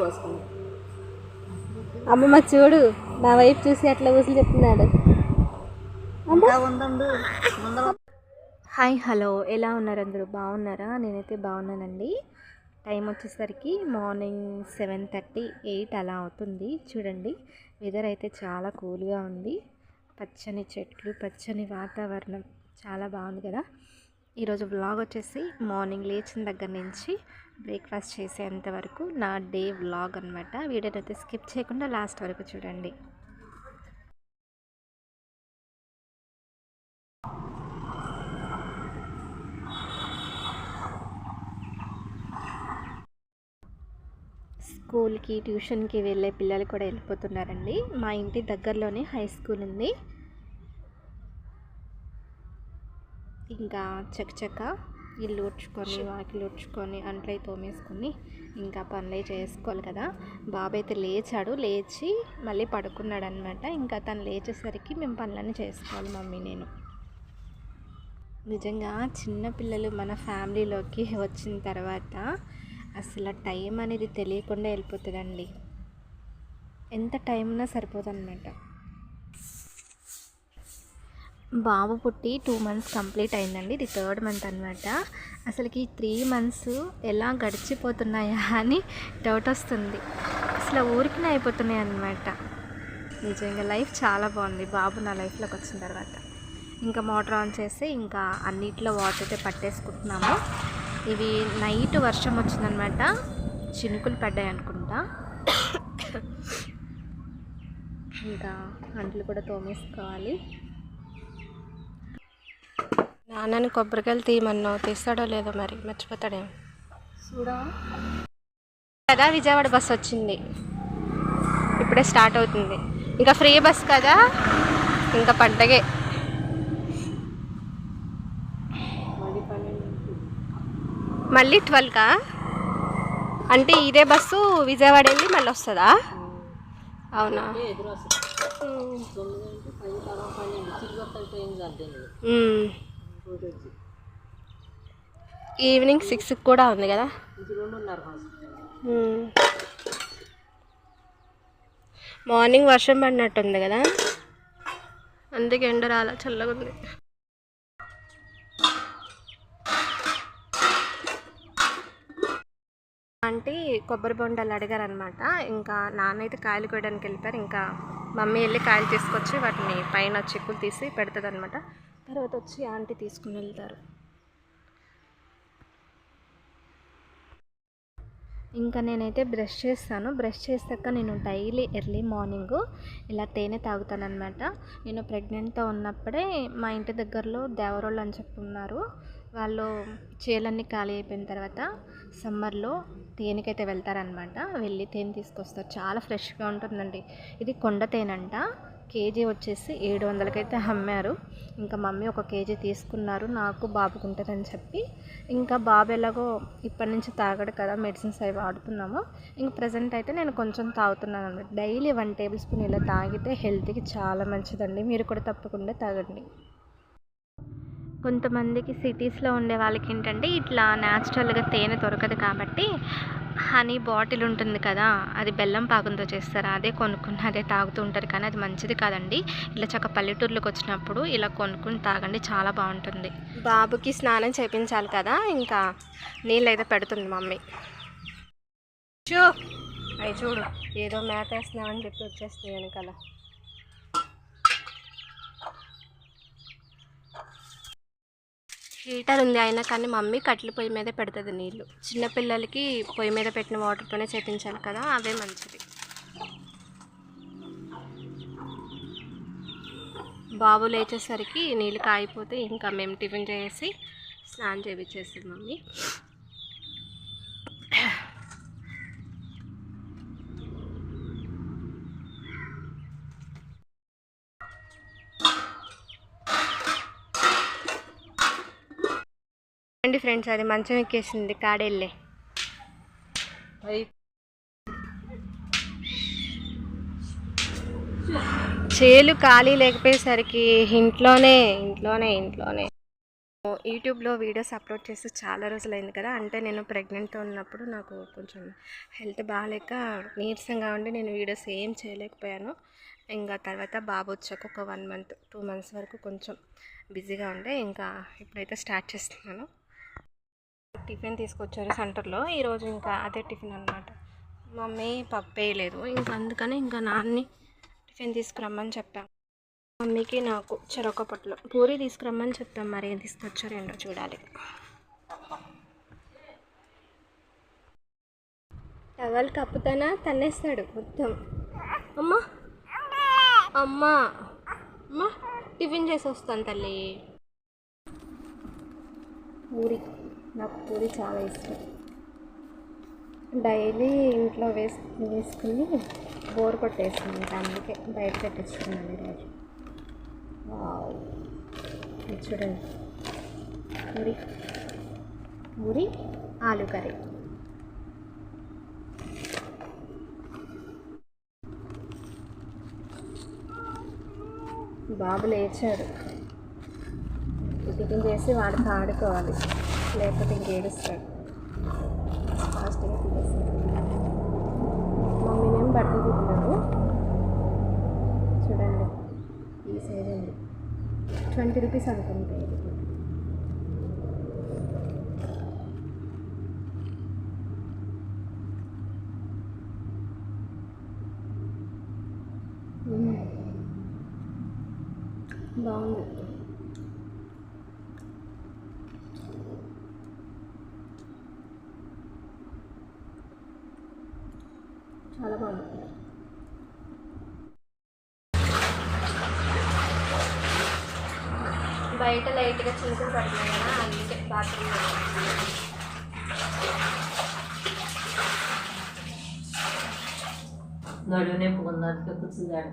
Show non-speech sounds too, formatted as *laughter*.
పోసుకుంది. అమ్మమ్మ చూడు నా వైపు చూసి అట్లా ఊసులు చెప్తున్నాడు. Hi hello. ఎలా ఉన్నారు అందరూ? బాగున్నారా? నేనైతే బాగున్నానండి. టైం వచ్చేసరికి మార్నింగ్ సెవెన్ థర్టీ ఎయిట్ అలా అవుతుంది. చూడండి వెదర్ అయితే చాలా కూల్గా ఉంది. పచ్చని చెట్లు పచ్చని వాతావరణం. చాలా బాగుంది కదా? ఈరోజు వ్లాగ్ వచ్చేసి మార్నింగ్ లేచిన దగ్గర నుంచి బ్రేక్ఫాస్ట్ చేసేంత వరకు నా డే వ్లాగ్ అనమాట వీడియోని అయితే స్కిప్ చేయకుండా లాస్ట్ వరకు చూడండి. స్కూల్కి ట్యూషన్కి వెళ్ళే పిల్లలు కూడా వెళ్ళిపోతున్నారండి. మా ఇంటి దగ్గరలోనే హై స్కూల్ ఉంది. ఇంకా చకచక ఇల్లు ఉడ్చుకొని వాకిలు ఉడ్చుకొని అంట్లై తోమేసుకొని ఇంకా పనులే చేసుకోవాలి కదా. బాబు అయితే లేచాడు. లేచి మళ్ళీ పడుకున్నాడు అనమాట ఇంకా తను లేచేసరికి మేము పనులన్నీ చేసుకోవాలి మమ్మీ నేను. నిజంగా చిన్న పిల్లలు మన ఫ్యామిలీలోకి వచ్చిన తర్వాత అసలు టైం అనేది తెలియకుండా వెళ్ళిపోతుందండి. ఎంత టైం ఉన్నా సరిపోదన్నమాట. బాబు పుట్టి టూ మంత్స్ కంప్లీట్ అయిందండి ఇది థర్డ్ మంత్ అనమాట అసలుకి త్రీ మంత్స్ ఎలా గడిచిపోతున్నాయా అని డౌట్ వస్తుంది. అసలు ఊరికినే అయిపోతున్నాయి అనమాట నిజంగా లైఫ్ చాలా బాగుంది బాబు నా లైఫ్లోకి వచ్చిన తర్వాత. ఇంకా మోటార్ ఆన్ చేసి ఇంకా అన్నిట్లో వాటర్ అయితే పట్టేసుకుంటున్నాము. ఇవి నైట్ వర్షం వచ్చిందనమాట చినుకులు పడ్డాయి అనుకుంటా. *coughs* ఇంకా అంట్లు కూడా తోమేసుకోవాలి. నాన్నని కొబ్బరికాయలు తీయమన్నావు తీస్తాడో లేదో మరి మర్చిపోతాడేమో. చూడా? కదా విజయవాడ బస్ వచ్చింది. ఇప్పుడే స్టార్ట్ అవుతుంది. ఇంకా ఫ్రీ బస్ కదా? ఇంకా పండగే. మళ్ళీ ట్వెల్వ్కా అంటే ఇదే బస్సు విజయవాడ వెళ్ళి మళ్ళీ వస్తుందా? అవునా? ఎదురు వస్తుంది. ఈవినింగ్ సిక్స్కి కూడా ఉంది కదా? మార్నింగ్ వర్షం పడినట్టుంది కదా? అందుకే ఎండ రాలా చల్లగా ఉంది. అంటే కొబ్బరి బొండాలు అడిగారు అనమాట ఇంకా నాన్న అయితే కాయలు కోయడానికి వెళ్ళిపోయారు. ఇంకా మమ్మీ వెళ్ళి కాయలు తీసుకొచ్చి వాటిని పైన చిక్కులు తీసి పెడుతుంది అనమాట తర్వాత వచ్చి ఆంటీ తీసుకుని వెళ్తారు. ఇంకా నేనైతే బ్రష్ చేస్తాను. బ్రష్ చేసాక నేను డైలీ ఎర్లీ మార్నింగ్ ఇలా తేనె తాగుతానమాట నేను ప్రెగ్నెంట్తో ఉన్నప్పుడే మా ఇంటి దగ్గరలో దేవరోళ్ళు అని చెప్పి ఉన్నారు వాళ్ళు చేలన్నీ ఖాళీ అయిపోయిన తర్వాత సమ్మర్లో తేనెకైతే వెళ్తారనమాట వెళ్ళి తేనె తీసుకొస్తారు. చాలా ఫ్రెష్గా ఉంటుందండి. ఇది కొండ తేనంట. కేజీ వచ్చేసి ఏడు వందలకైతే అమ్మారు. ఇంకా మమ్మీ ఒక కేజీ తీసుకున్నారు. నాకు బాబుకు ఉంటుందని చెప్పి. ఇంకా బాబు ఎలాగో ఇప్పటి నుంచి తాగడు కదా మెడిసిన్స్ అవి వాడుతున్నాము. ఇంక ప్రజెంట్ అయితే నేను కొంచెం తాగుతున్నాను అనమాట డైలీ వన్ టేబుల్ స్పూన్ ఇలా తాగితే హెల్త్కి చాలా మంచిదండి. మీరు కూడా తప్పకుండా తాగండి. కొంతమందికి సిటీస్లో ఉండే వాళ్ళకి ఏంటంటే ఇట్లా న్యాచురల్గా తేనె దొరకదు కాబట్టి హనీ బాటిల్ ఉంటుంది కదా అది బెల్లం పాకంతో చేస్తారు. అదే కొనుక్కుని అదే తాగుతూ ఉంటారు కానీ అది మంచిది కాదండి. ఇలా చక్క పల్లెటూర్లోకి వచ్చినప్పుడు ఇలా కొనుక్కుని తాగండి చాలా బాగుంటుంది. బాబుకి స్నానం చేయించాలి కదా ఇంకా నీళ్ళు అయితే పెడుతుంది మమ్మీ. చూ. అవి చూడు ఏదో మేత వేస్తున్నామని చెప్పి వచ్చేస్తుంది వెనకాల. హీటర్ ఉంది అయినా కానీ మమ్మీ కట్టెల పొయ్యి మీద పెడుతుంది నీళ్ళు. చిన్నపిల్లలకి పొయ్యి మీద పెట్టిన వాటర్తోనే చేపించాలి కదా అవే మంచిది. బాబు లేచేసరికి నీళ్ళు కాగిపోతే ఇంకా మేము టిఫిన్ చేసి స్నానం చేయించేస్తుంది మమ్మీ. అండి ఫ్రెండ్స్ అది మంచం ఎక్కేసింది కాడెళ్ళే. చేలు ఖాళీ లేకపోయేసరికి ఇంట్లోనే ఇంట్లోనే ఇంట్లోనే. యూట్యూబ్లో వీడియోస్ అప్లోడ్ చేసి చాలా రోజులైంది కదా అంటే నేను ప్రెగ్నెంట్తో ఉన్నప్పుడు నాకు కొంచెం హెల్త్ బాగాలేక నీరసంగా ఉండి నేను వీడియోస్ ఏం చేయలేకపోయాను. ఇంకా తర్వాత బాబు వచ్చాక ఒక వన్ మంత్ టూ మంత్స్ వరకు కొంచెం బిజీగా ఉండే ఇంకా ఇప్పుడైతే స్టార్ట్ చేస్తున్నాను. టిఫిన్ తీసుకొచ్చారు సెంటర్లో. ఈరోజు ఇంకా అదే టిఫిన్ అనమాట మమ్మీ పప్పు వేయలేదు ఇంకా అందుకని ఇంకా నాన్ని టిఫిన్ తీసుకురమ్మని చెప్పాం. మమ్మీకి నాకు చెరొక పొట్లు. పూరి తీసుకురమ్మని చెప్పాం. మరి ఏం తీసుకొచ్చారు ఏంటో చూడాలి. టవల్ కప్పుతానా తన్నేస్తాడు మొత్తం. అమ్మా! అమ్మా! అమ్మా! టిఫిన్ చేసి వస్తాను తల్లి. పూరి. నాకు పూరి చాలా ఇష్టం. డైలీ ఇంట్లో వేసు వేసుకుని బోర్ కొట్టేస్తుంది అందుకే బయట పెట్టించుకున్నాను ఈరోజు. వావ్. చూడండి. పూరి. పూరి ఆలు కర్రీ. బాబు లేచాడు. టిఫిన్ చేసి వాడితో ఆడుకోవాలి. లేకపోతే ఇంకేడుస్తాడు ఫాస్ట్గా తినేస్తాడు మమ్మీనేం బట్టలు కుట్టారు చూడండి ఈ సైజ్ అండి ట్వంటీ రూపీస్ అనుకుంటా hmm. బాగుంది. చాలా బాగుంది. బయట లైట్గా చినుకులు పడుతున్నాయి కదా అందుకే బాత్రూమ్ నడువునే పొందానికి కూర్చుందాడు